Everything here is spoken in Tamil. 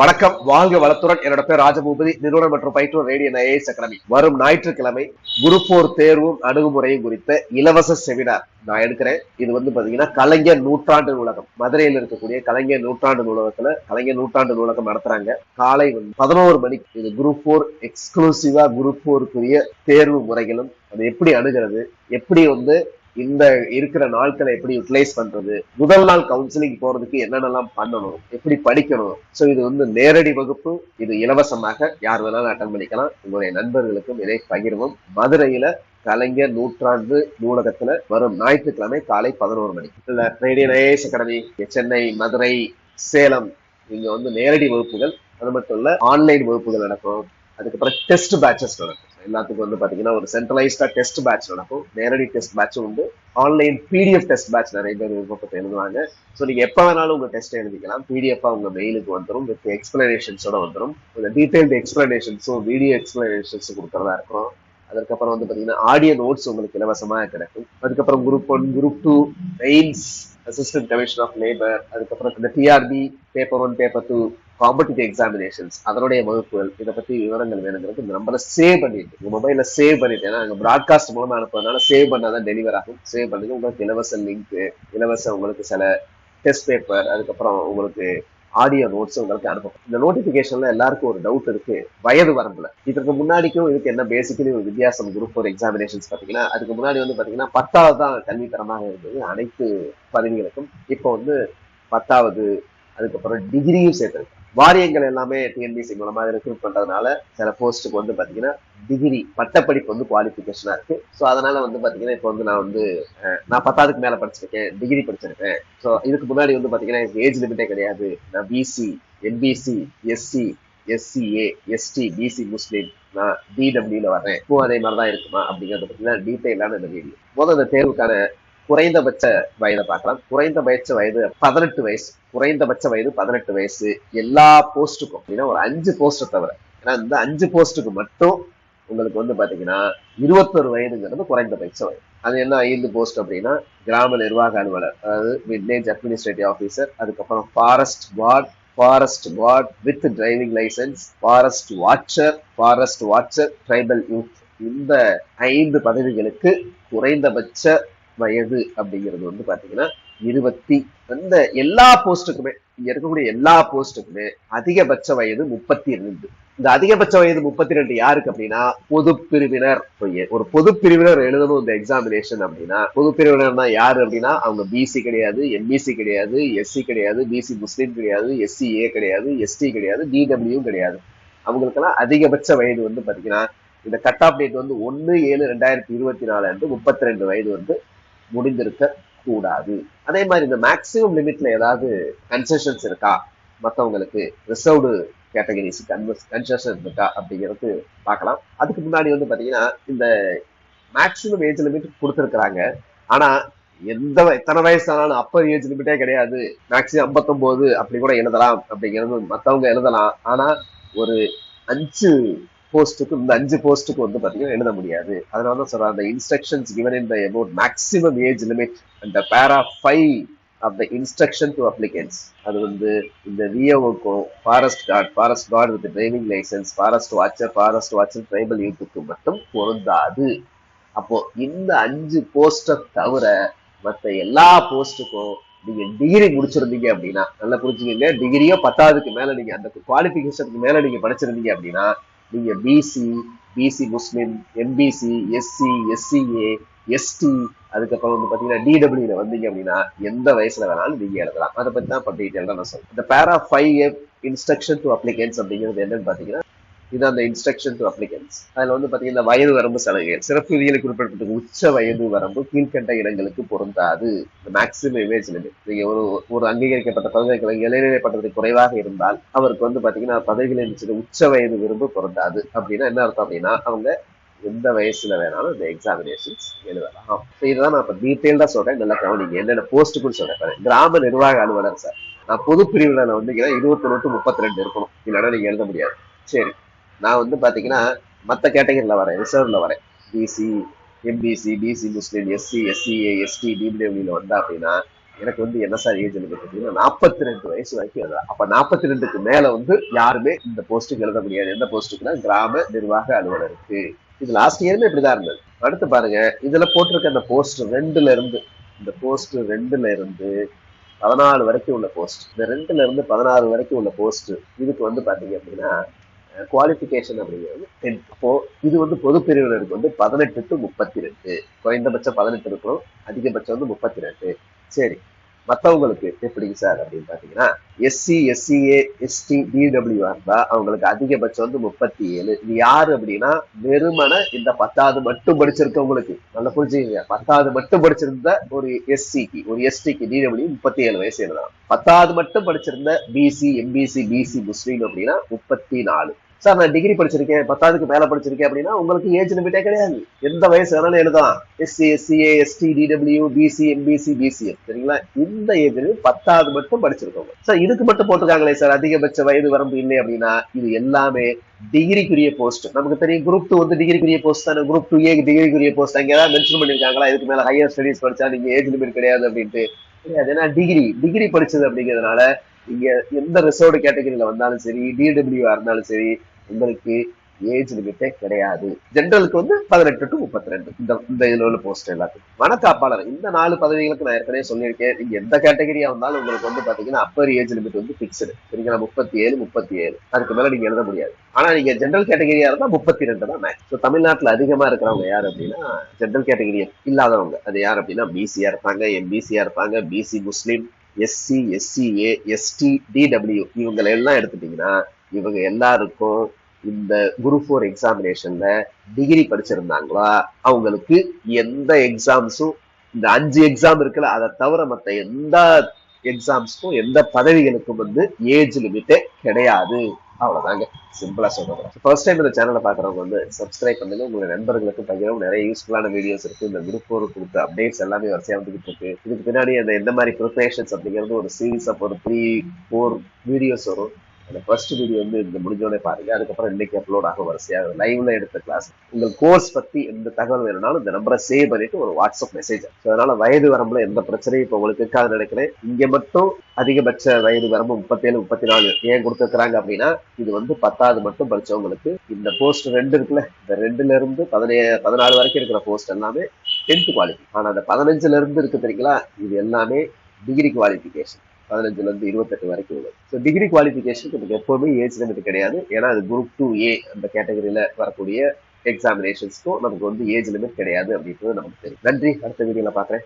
வணக்கம். வாழ்க வளத்துடன். என்னோட பேர் ராஜபூபதி. நிறுவனம் மற்றும் பயிற்றுவர் ரேடியோ ஐஏஎஸ் அகாடமி வரும் ஞாயிற்றுக்கிழமை குருப்போர் தேர்வும் அணுகுமுறையும் குறித்த இலவச செமினார் நான் எடுக்கிறேன். இது வந்து பாத்தீங்கன்னா கலைஞர் நூற்றாண்டு நூலகம். மதுரையில் இருக்கக்கூடிய கலைஞர் நூற்றாண்டு நூலகத்துல கலைஞர் நூற்றாண்டு நூலகம் நடத்துறாங்க. காலை வந்து பதினோரு மணிக்கு இது குரூப் போர் எக்ஸ்க்ளூசிவா குரூப் போருக்குரிய தேர்வு முறைகளும் அது எப்படி அணுகிறது எப்படி வந்து இந்த இருக்கிற நாட்களை எப்படி யூட்டிலைஸ் பண்றது? முதல் நாள் கவுன்சிலிங் போறதுக்கு என்னென்னலாம் பண்ணணும்? எப்படி படிக்கணும்? சோ இது வந்து நேரடி வகுப்பு. இது இலவசமாக யார் வேணாலும் அட்டன் பண்ணிக்கலாம். உங்களுடைய நண்பர்களுக்கும் இதை பகிர்வும். மதுரையில கலைஞர் நூற்றாண்டு நூலகத்துல வரும் ஞாயிற்றுக்கிழமை காலை பதினோரு மணிக்கு. இல்ல radio IAS academy Chennai Madurai Salem இங்க வந்து நேரடி வகுப்புகள். அது மட்டும் இல்ல ஆன்லைன் வகுப்புகள் நடக்கும். அதுக்கப்புறம் டெஸ்ட் பேட்சஸ் நடக்கும். எல்லாத்துக்கும் வந்து பாத்தீங்கன்னா ஒரு சென்ட்ரலைஸ்டா டெஸ்ட் பேட்ச் நடக்கும். நேரடி டெஸ்ட் பேட்சும் உண்டு. ஆன்லைன் பிடிஎஃப் டெஸ்ட் பேட்ச் நிறைய பேர் விருப்பப்பட்டு எழுதுவாங்க. ஸோ நீங்க எப்ப வேணாலும் உங்க டெஸ்ட் எழுதிக்கலாம். பிடிஎஃப் உங்க மெயிலுக்கு வந்துடும் வித் எக்ஸ்பிளனேஷன்ஸோட வந்துடும் டீடைல்டு எக்ஸ்பிளனேஷன்ஸும் வீடியோ எக்ஸ்பிளனேஷன்ஸ் கொடுக்கறதா இருக்கிறோம் அதுக்கப்புறம் வந்து பாத்தீங்கன்னா ஆடியோ நோட்ஸ் உங்களுக்கு இலவசமா கிடைக்கும். அதுக்கப்புறம் group one group two mains assistant commission of labour அதுக்கப்புறம் இந்த TRB paper one paper two competitive examinations அதனுடைய வகுப்புகள் இதை பத்தி விவரங்கள் வேணுங்கிறது இந்த நம்பரை சேவ் பண்ணிட்டு உங்க மொபைல்ல சேவ் பண்ணிட்டு ஏன்னா அங்க ப்ராட்காஸ்ட் மூலமா அனுப்புறதுனால சேவ் பண்ணாதான் டெலிவர் ஆகும். சேவ் பண்ணுங்க உங்களுக்கு இலவச லிங்க் இலவச உங்களுக்கு சில டெஸ்ட் பேப்பர் அதுக்கப்புறம் உங்களுக்கு ஆடியோ நோட்ஸ் உங்களுக்கு அனுப்பும். இந்த நோட்டிபிகேஷன்ல எல்லாருக்கும் ஒரு டவுட் இருக்கு வயது வரம்புல. இதற்கு முன்னாடிக்கும் இதுக்கு என்ன பேசிக்கலி ஒரு வித்தியாசம் குரூப் ஒரு எக்ஸாமினேஷன்ஸ் பாத்தீங்கன்னா அதுக்கு முன்னாடி வந்து பாத்தீங்கன்னா பத்தாவது தான் கல்வி தரமாக இருந்தது. அனைத்து பதவிகளுக்கும் இப்போ வந்து பத்தாவது அதுக்கப்புறம் டிகிரியும் சேர்த்திருக்கு வாரியங்கள் எல்லாமே டிஎன்பிசி மூலமா ரெக்ரூட் பண்றதுனால சில போஸ்ட்டுக்கு வந்து பாத்தீங்கன்னா டிகிரி பட்டப்படிப்பு வந்து குவாலிபிகேஷனா இருக்கு. ஸோ அதனால வந்து பாத்தீங்கன்னா இப்போ வந்து நான் வந்து நான் பத்தாவதுக்கு மேல படிச்சிருக்கேன் டிகிரி படிச்சிருக்கேன். ஸோ இதுக்கு முன்னாடி வந்து பாத்தீங்கன்னா எனக்கு ஏஜ் லிமிட்டே கிடையாது. நான் BC MBC SC SCA ST BC Muslim நான் டிடபிள்யூல வரேன் இப்போ அதே மாதிரி தான் இருக்குமா அப்படிங்கிறத பத்தினா டீட்டெயிலான இந்த வீடியோ முதல் இந்த தேர்வுக்கான குறைந்தபட்ச வயதை பார்க்கலாம். குறைந்தபட்ச வயது பதினெட்டு வயசு. குறைந்தபட்ச வயது பதினெட்டு வயசு எல்லா போஸ்ட்டுக்கும் அப்படின்னா ஒரு அஞ்சு போஸ்ட்டை தவிர. ஏன்னா இந்த அஞ்சு போஸ்ட்டுக்கு மட்டும் உங்களுக்கு வந்து பாத்தீங்கன்னா இருபத்தொரு வயதுங்கிறது குறைந்தபட்ச வயது. அது என்ன ஐந்து போஸ்ட் அப்படின்னா கிராம நிர்வாக அலுவலர் அதாவது வில்லேஜ் அட்மினிஸ்ட்ரேட்டிவ் ஆஃபீஸர் அதுக்கப்புறம் forest guard forest guard with driving licence forest watcher forest watcher tribal youth இந்த ஐந்து பதவிகளுக்கு குறைந்தபட்ச வயது அப்படிங்கிறது வந்து பாத்தீங்கன்னா இருபத்தி அந்த எல்லா போஸ்ட்டுக்குமே இங்க இருக்கக்கூடிய எல்லா போஸ்ட்டுக்குமே அதிகபட்ச வயது முப்பத்தி ரெண்டு இந்த அதிகபட்ச வயது முப்பத்தி ரெண்டு யாருக்கு அப்படின்னா பொது பிரிவினர் ஒரு பொது பிரிவினர் எழுதணும் இந்த எக்ஸாமினேஷன் அப்படின்னா பொது பிரிவினர்னா யாரு அப்படின்னா அவங்க பிசி கிடையாது எம்பிசி கிடையாது எஸ்சி கிடையாது பிசி முஸ்லீம் கிடையாது எஸ்சி ஏ கிடையாது எஸ்டி கிடையாது டிடபிள்யூ கிடையாது. அவங்களுக்கெல்லாம் அதிகபட்ச வயது வந்து பாத்தீங்கன்னா இந்த கட் ஆஃப் டேட் வந்து ஒன்னு ஏழு ரெண்டாயிரத்தி இருபத்தி நாலு அன்று முப்பத்தி ரெண்டு வயது வந்து முடிந்திருக்க கூடாது. அதே மாதிரி இந்த மேக்ஸிமம் லிமிட்ல ஏதாவது கன்செஷன்ஸ் இருக்கா? மற்றவங்களுக்கு ரிசர்வ்டு கேட்டகரிஸ் கன்செஷன் இருக்கா அப்படிங்கிறது பார்க்கலாம். அதுக்கு முன்னாடி வந்து பாத்தீங்கன்னா இந்த மேக்ஸிமம் ஏஜ் லிமிட் கொடுத்துருக்குறாங்க. ஆனா எந்த வ- எத்தனை வயசு ஆனாலும் அப்பர் ஏஜ் லிமிட்டே கிடையாது. மேக்ஸிமம் ஐம்பத்தொம்போது அப்படி கூட எழுதலாம் அப்படிங்கிறது மற்றவங்க எழுதலாம். ஆனா ஒரு அஞ்சு போஸ்ட்டுக்கு இந்த அஞ்சு போஸ்ட்டுக்கு வந்து பார்த்தீங்கன்னா எழுத முடியாது. அதனால தான் சொல்கிறேன் அந்த instructions given in the about maximum age limit அந்த para five of the instruction to applicants அது வந்து இந்த விஓவுக்கும் forest guard forest guard with driving licence forest watcher forest watcher tribal யூத்துக்கு மட்டும் பொருந்தாது. அப்போ இந்த அஞ்சு போஸ்ட்டை தவிர மற்ற எல்லா போஸ்ட்டுக்கும் நீங்க டிகிரி முடிச்சிருந்தீங்க அப்படின்னா நல்லா புரிஞ்சுக்கங்க டிகிரியோ பத்தாவதுக்கு மேல நீங்க அந்த குவாலிபிகேஷனுக்கு மேல நீங்க படிச்சிருந்தீங்க அப்படின்னா நீங்கள் BC BC Muslim MBC SC SCA ST அதுக்கப்புறம் வந்து பார்த்தீங்கன்னா டிடபிள்யூல வந்தீங்க அப்படின்னா எந்த வயசுல வேணாலும் நீங்க எழுதலாம். அதை பத்தி தான் இப்போ டீட்டெயிலாக நான் சொல்றேன். இந்த பேரா ஃபைவ் இன்ஸ்ட்ரக்ஷன் டு அப்ளிகன்ஸ் அப்படிங்கிறது என்னன்னு பார்த்தீங்கன்னா இது அந்த இன்ஸ்ட்ரக்ஷன் டு அப்ளிகன்ஸ் அதில் வந்து பார்த்தீங்கன்னா வயது வரம்பு சலுகைகள் சிறப்பு விதிகளை குறிப்பிடப்பட்ட உச்ச வயது வரம்பு கீழ்கண்ட இடங்களுக்கு பொருந்தாது. மேக்ஸிமம் இமேஜ் லிமிட் நீங்கள் ஒரு ஒரு அங்கீகரிக்கப்பட்ட பல்கலைக்கழகம் இளைநிலை பட்டத்தை குறைவாக இருந்தால் அவருக்கு வந்து பார்த்தீங்கன்னா பதவிகளில் இருந்துச்சு உச்ச வயது விரும்பு பொருந்தாது. அப்படின்னா என்ன அர்த்தம் அப்படின்னா அவங்க எந்த வயசுல வேணாலும் இந்த எக்ஸாமினேஷன்ஸ் எழுதலாம். So இதுதான் நான் இப்போ டீட்டெயில்டாக சொல்கிறேன் நல்லா கவனிங்க. என்னென்ன போஸ்ட்டுக்குன்னு சொல்கிறேன் கிராம நிர்வாக அலுவலர் சார். நான் பொது பிரிவுல வந்தீங்கன்னா இருபத்தி டு முப்பத்தி ரெண்டு இருக்கணும். இல்லைன்னா நீங்கள் எழுத முடியாது. சரி. நான் வந்து பார்த்தீங்கன்னா மற்ற கேட்டகரியில் வரேன் ரிசர்வ்ல வரேன். BC MBC BC Muslim SC SCA ST டிபிடபிள்யூல வந்தா அப்படின்னா எனக்கு வந்து என்ன சார் ஏஜ் எனக்கு பார்த்தீங்கன்னா நாற்பத்தி ரெண்டு வயசு வரைக்கும் எழுதலாம் அப்போ நாற்பத்தி ரெண்டுக்கு மேலே வந்து யாருமே இந்த போஸ்ட்டுக்கு எழுத முடியாது. எந்த போஸ்ட்டுக்குன்னா கிராம நிர்வாக அலுவலருக்கு. இது லாஸ்ட் இயருமே இப்படிதான் இருந்தது. அடுத்து பாருங்க இதுல போட்டிருக்க அந்த போஸ்ட் ரெண்டுல இருந்து இந்த போஸ்ட் ரெண்டுல இருந்து பதினாலு வரைக்கும் உள்ள போஸ்ட் இந்த ரெண்டுல இருந்து பதினாறு வரைக்கும் உள்ள போஸ்ட் இதுக்கு வந்து பாத்தீங்க அப்படின்னா குவாலிஃபிகேஷன் அப்படிங்கிறது டென்த் இப்போ இது வந்து பொது பிரிவினருக்கு வந்து பதினெட்டு டு முப்பத்தி ரெண்டு. குறைந்தபட்சம் பதினெட்டு இருக்கணும். அதிகபட்சம் வந்து முப்பத்தி ரெண்டு. சரி. மற்றவங்களுக்கு எப்படிங்க சார் அப்படின்னு பாத்தீங்கன்னா எஸ்சி எஸ்சிஏ எஸ்டி டிடபிள்யூ இருந்தா அவங்களுக்கு அதிகபட்சம் வந்து முப்பத்தி ஏழு இது யாரு அப்படின்னா வெறுமன இந்த பத்தாவது மட்டும் படிச்சிருக்கவங்களுக்கு. நல்லா புரிஞ்சுக்கங்க. பத்தாவது மட்டும் படிச்சிருந்த ஒரு எஸ்சிக்கு ஒரு எஸ்டிக்கு டிடபிள்யூ முப்பத்தி ஏழு வயசு எழுதலாம் பத்தாவது மட்டும் படிச்சிருந்த பிசி எம்பிசி பிசி முஸ்லீம் அப்படின்னா முப்பத்தி நாலு சார் நான் டிகிரி படிச்சிருக்கேன் பத்தாவதுக்கு மேல படிச்சிருக்கேன் அப்படின்னா உங்களுக்கு ஏஜ் லிமிட்டே கிடையாது. எந்த வயசு வேணாலும் எழுதலாம். SC SCA ST DW BC MBC BCM சரிங்களா? இந்த ஏஜ் பத்தாவது மட்டும் படிச்சிருக்கோங்க. சார் இதுக்கு மட்டும் போட்டிருக்காங்களே சார் அதிகபட்ச வயது வரம்பு இல்லை அப்படின்னா இது எல்லாமே டிகிரிக்குரிய போஸ்ட் நமக்கு தெரியும் குரூப் டூ வந்து டிகிரிக்குரிய போஸ்ட் தானே. குரூப் டூ ஏ டிகிரிக்குரிய போஸ்ட் அங்கே ஏதாவது மென்ஷன் பண்ணிருக்காங்களா? இதுக்கு மேல ஹையர் ஸ்டடிஸ் படிச்சா நீங்க ஏஜ் லிமிட் கிடையாது அப்படின்ட்டு. கிடையாது. ஏன்னா டிகிரி டிகிரி படிச்சது அப்படிங்கிறதுனால இங்க எந்த ரிசர்வ்டு கேட்டகரியில வந்தாலும் சரி டிடபிள்யூ இருந்தாலும் சரி உங்களுக்கு ஏஜ் லிமிட்டே கிடையாது. ஜென்ரலுக்கு வந்து பதினெட்டு டு முப்பத்தி ரெண்டு இந்த இந்த இதுல உள்ள போஸ்ட் எல்லாத்துக்கும் வனக்காப்பாளர் இந்த நாலு பதவிகளுக்கு நான் ஏற்கனவே சொல்லியிருக்கேன். நீங்க எந்த கேட்டகரியா வந்தாலும் உங்களுக்கு வந்து பாத்தீங்கன்னா அப்பர் ஏஜ் லிமிட் வந்து பிக்சடு சரிங்களா? முப்பத்தி ஏழு முப்பத்தி ஏழு அதுக்கு மேல நீங்க எழுத முடியாது. ஆனா நீங்க ஜென்ரல் கேட்டகரியா இருந்தா முப்பத்தி ரெண்டு தான் மேக்ஸ் ஸோ தமிழ்நாட்டுல அதிகமா இருக்கிறவங்க யார் அப்படின்னா ஜென்ரல் கேட்டகரி இல்லாதவங்க. அது யார் அப்படின்னா பிசியா இருப்பாங்க எம்பிசியா இருப்பாங்க BC Muslim SC SCA ST DW இவங்களை எல்லாம் எடுத்துட்டீங்கன்னா இவங்க எல்லாருக்கும் இந்த குரூப் ஃபோர் எக்ஸாமினேஷன்ல டிகிரி படிச்சிருந்தாங்களா? அவங்களுக்கு எந்த எக்ஸாம்ஸும் இந்த அஞ்சு எக்ஸாம் இருக்குல்ல அதை தவிர மற்ற எந்த எக்ஸாம்ஸ்க்கும் எந்த பதவிகளுக்கும் வந்து ஏஜ் லிமிட்டே கிடையாது. அவ்வளவுதாங்க. சிம்பிளா சொல்றேன் ஃபர்ஸ்ட் டைம் இந்த சேனலை பாக்குறவங்க வந்து சப்ஸ்கிரைப் பண்ணுங்க. உங்க நண்பர்களுக்கு பகிரவும் நிறைய யூஸ்ஃபுல்லான வீடியோஸ் இருக்கு. இந்த குரூப் ஃபோர் கொடுத்த அப்டேட்ஸ் எல்லாமே வரிசையா வந்துகிட்டு இருக்கு. இதுக்கு பின்னாடி அந்த எந்த மாதிரி ப்ரிப்பரேஷன்ஸ் அப்படிங்கிறது ஒரு சீரீஸ் ஆஃப் ஒரு த்ரீ ஃபோர் வீடியோஸ் வரும். அந்த ஃபர்ஸ்ட் வீடியோ வந்து இந்த முடிஞ்சோடனே பாருங்க. அதுக்கப்புறம் இன்னைக்கு அப்லோட் ஆகும் வரிசையாக லைவ்ல எடுத்த கிளாஸ் உங்கள் கோர்ஸ் பத்தி எந்த தகவல் வேணும்னாலும் இந்த நம்பரை சேவ் பண்ணிட்டு ஒரு வாட்ஸ்அப் மெசேஜ் அதனால வயது வரம்புல எந்த பிரச்சனையும் இப்போ உங்களுக்கு இருக்காது நினைக்கிறேன். இங்க மட்டும் அதிகபட்ச வயது வரம்பு முப்பத்தேழு முப்பத்தி நாலு ஏன் கொடுத்துருக்காங்க அப்படின்னா இது வந்து பத்தாவது மட்டும் படிச்சவங்களுக்கு இந்த போஸ்ட் ரெண்டு இருக்குல்ல இந்த ரெண்டுல இருந்து பதினே பதினாலு வரைக்கும் இருக்கிற போஸ்ட் எல்லாமே டென்த் குவாலிட்டி ஆனா அந்த பதினஞ்சுல இருந்து இருக்கு தெரியுங்களா? இது எல்லாமே டிகிரி குவாலிஃபிகேஷன் பதினஞ்சுல இருந்து இருபத்தெட்டு வரைக்கும் உள்ளது. ஸோ டிகிரி குவாலிஃபிகேஷன் நமக்கு எப்போவுமே ஏஜ் லிமிட் கிடையாது. ஏன்னா அது குரூப் டூ ஏ அந்த கேட்டகரியில வரக்கூடிய எக்ஸாமினேஷன்ஸ்க்கும் நமக்கு வந்து ஏஜ் லிமிட் கிடையாது அப்படின்றது நமக்கு தெரியும். நன்றி. அடுத்த வீடியோல பாக்குறேன்